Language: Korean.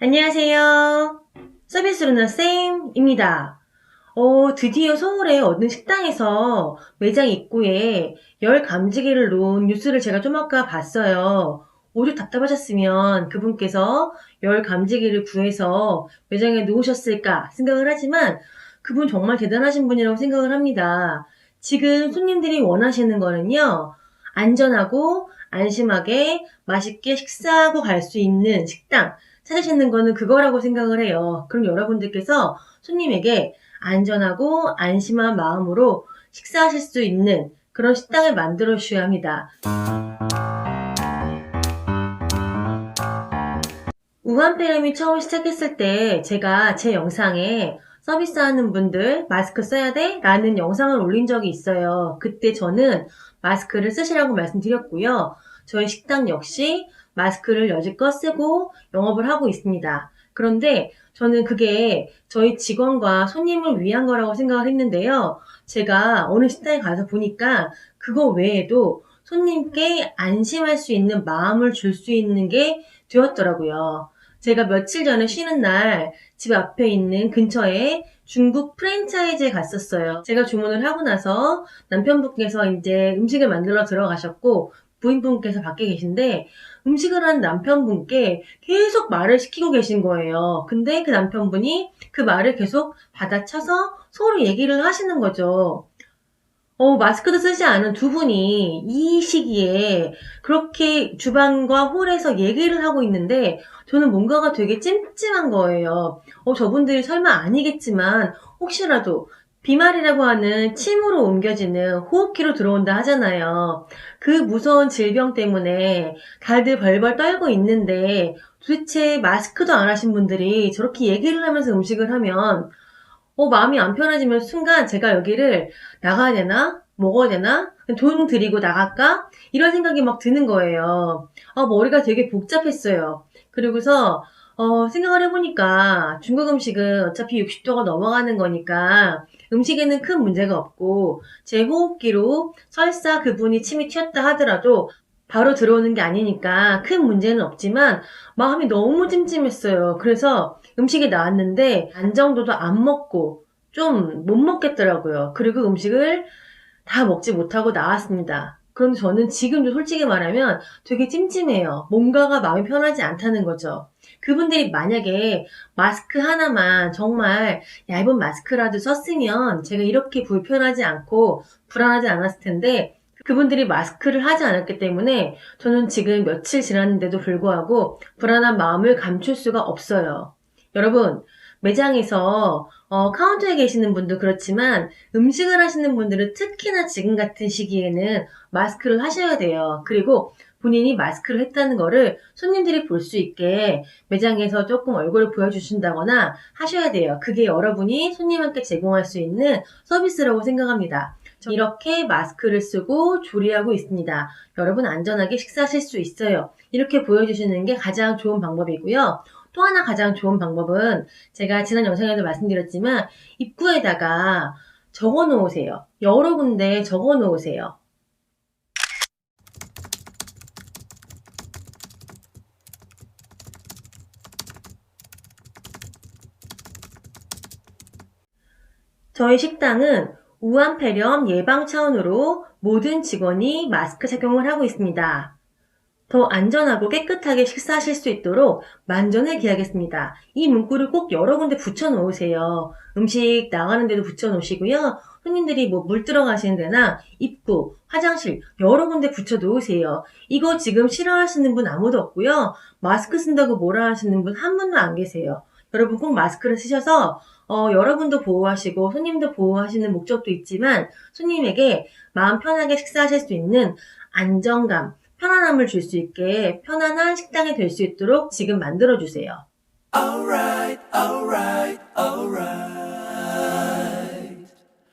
안녕하세요. 서비스 루나 쌤입니다. 어, 드디어 서울의 어느 식당에서 매장 입구에 열 감지기를 놓은 뉴스를 제가 좀 아까 봤어요. 오죽 답답하셨으면 그분께서 열 감지기를 구해서 매장에 놓으셨을까 생각을 하지만 그분 정말 대단하신 분이라고 생각을 합니다. 지금 손님들이 원하시는 거는요, 안전하고 안심하게 맛있게 식사하고 갈 수 있는 식당 찾으시는 거는 그거라고 생각을 해요. 그럼 여러분들께서 손님에게 안전하고 안심한 마음으로 식사하실 수 있는 그런 식당을 만들어 주셔야 합니다. 우한폐렴이 처음 시작했을 때 제가 제 영상에 서비스하는 분들 마스크 써야 돼? 라는 영상을 올린 적이 있어요. 그때 저는 마스크를 쓰시라고 말씀드렸고요. 저희 식당 역시 마스크를 여지껏 쓰고 영업을 하고 있습니다. 그런데 저는 그게 저희 직원과 손님을 위한 거라고 생각을 했는데요. 제가 어느 식당에 가서 보니까 그거 외에도 손님께 안심할 수 있는 마음을 줄 수 있는 게 되었더라고요. 제가 며칠 전에 쉬는 날 집 앞에 있는 근처에 중국 프랜차이즈에 갔었어요. 제가 주문을 하고 나서 남편분께서 이제 음식을 만들어 들어가셨고 부인분께서 밖에 계신데 음식을 한 남편분께 계속 말을 시키고 계신 거예요. 근데 그 남편분이 그 말을 계속 받아쳐서 서로 얘기를 하시는 거죠. 어, 마스크도 쓰지 않은 두 분이 이 시기에 그렇게 주방과 홀에서 얘기를 하고 있는데 저는 뭔가가 되게 찜찜한 거예요. 어, 저분들이 설마 아니겠지만 혹시라도 비말이라고 하는 침으로 옮겨지는 호흡기로 들어온다 하잖아요. 그 무서운 질병 때문에 다들 벌벌 떨고 있는데 도대체 마스크도 안 하신 분들이 저렇게 얘기를 하면서 음식을 하면 어, 마음이 안 편해지면 순간 제가 여기를 나가야 되나? 먹어야 되나? 돈 들이고 나갈까? 이런 생각이 막 드는 거예요. 어, 머리가 되게 복잡했어요. 그리고서 어, 생각을 해보니까 중국 음식은 어차피 60도가 넘어가는 거니까 음식에는 큰 문제가 없고 제 호흡기로 설사 그분이 침이 튀었다 하더라도 바로 들어오는 게 아니니까 큰 문제는 없지만 마음이 너무 찜찜했어요. 그래서 음식이 나왔는데 안 정도도 안 먹고 좀 못 먹겠더라고요. 그리고 음식을 다 먹지 못하고 나왔습니다. 그런데 저는 지금도 솔직히 말하면 되게 찜찜해요. 뭔가가 마음이 편하지 않다는 거죠. 그분들이 만약에 마스크 하나만 정말 얇은 마스크라도 썼으면 제가 이렇게 불편하지 않고 불안하지 않았을 텐데 그분들이 마스크를 하지 않았기 때문에 저는 지금 며칠 지났는데도 불구하고 불안한 마음을 감출 수가 없어요. 여러분, 매장에서 어, 카운터에 계시는 분도 그렇지만 음식을 하시는 분들은 특히나 지금 같은 시기에는 마스크를 하셔야 돼요. 그리고 본인이 마스크를 했다는 거를 손님들이 볼 수 있게 매장에서 조금 얼굴을 보여주신다거나 하셔야 돼요. 그게 여러분이 손님한테 제공할 수 있는 서비스라고 생각합니다. 이렇게 마스크를 쓰고 조리하고 있습니다. 여러분 안전하게 식사하실 수 있어요. 이렇게 보여주시는 게 가장 좋은 방법이고요. 또 하나 가장 좋은 방법은 제가 지난 영상에도 말씀드렸지만 입구에다가 적어 놓으세요. 여러 군데 적어 놓으세요. 저희 식당은 우한폐렴 예방 차원으로 모든 직원이 마스크 착용을 하고 있습니다. 더 안전하고 깨끗하게 식사하실 수 있도록 만전을 기하겠습니다. 이 문구를 꼭 여러 군데 붙여 놓으세요. 음식 나가는 데도 붙여 놓으시고요. 손님들이 뭐 물 들어가시는 데나 입구, 화장실 여러 군데 붙여 놓으세요. 이거 지금 싫어하시는 분 아무도 없고요. 마스크 쓴다고 뭐라 하시는 분 한 분도 안 계세요. 여러분 꼭 마스크를 쓰셔서 어, 여러분도 보호하시고 손님도 보호하시는 목적도 있지만 손님에게 마음 편하게 식사하실 수 있는 안정감, 편안함을 줄 수 있게 편안한 식당이 될 수 있도록 지금 만들어 주세요. Alright, alright, alright.